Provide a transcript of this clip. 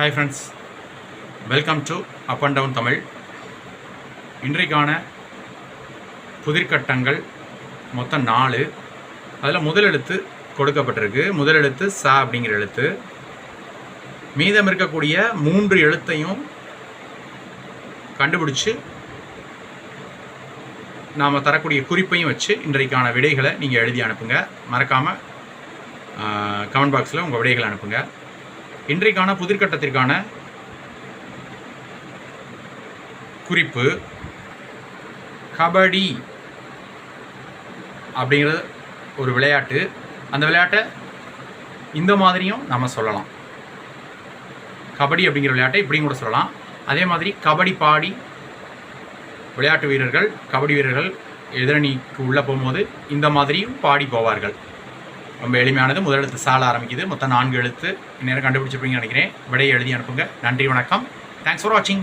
Hi friends welcome to up and down Tamil இன்றைக்கான புதிர்கட்டங்கள் மொத்தம் நாலு. அதில் முதல் எழுத்து கொடுக்கப்பட்டிருக்கு. முதல் எழுத்து ச அப்படிங்கிற எழுத்து. மீதம் இருக்கக்கூடிய மூன்று எழுத்தையும் கண்டுபிடிச்சு நாம் தரக்கூடிய குறிப்பையும் வச்சு இன்றைக்கான விடைகளை நீங்கள் எழுதி அனுப்புங்க. மறக்காமல் கமெண்ட் பாக்ஸில் உங்கள் விடைகளை அனுப்புங்கள் இன்றைக்கான புதிர்கட்டத்திற்கான குறிப்பு கபடி அப்படிங்கிற ஒரு விளையாட்டு. அந்த விளையாட்டை இந்த மாதிரியும் நம்ம சொல்லலாம். கபடி அப்படிங்கிற விளையாட்டை இப்படியும் கூட சொல்லலாம். அதே மாதிரி கபடி பாடி விளையாட்டு வீரர்கள் கபடி வீரர்கள் எதிரணிக்கு உள்ளே போகும்போது இந்த மாதிரியும் பாடி போவார்கள். ரொம்ப எளிமையானது. முதல் எழுத்து சால ஆரம்பிக்குது. மொத்தம் நான்கு எழுத்து. இந்நேரம் கண்டுபிடிச்சிருப்பீங்கன்னு நினைக்கிறேன். விடையை எழுதி அனுப்புங்க. நன்றி வணக்கம். தேங்க்ஸ் ஃபார் வாட்சிங்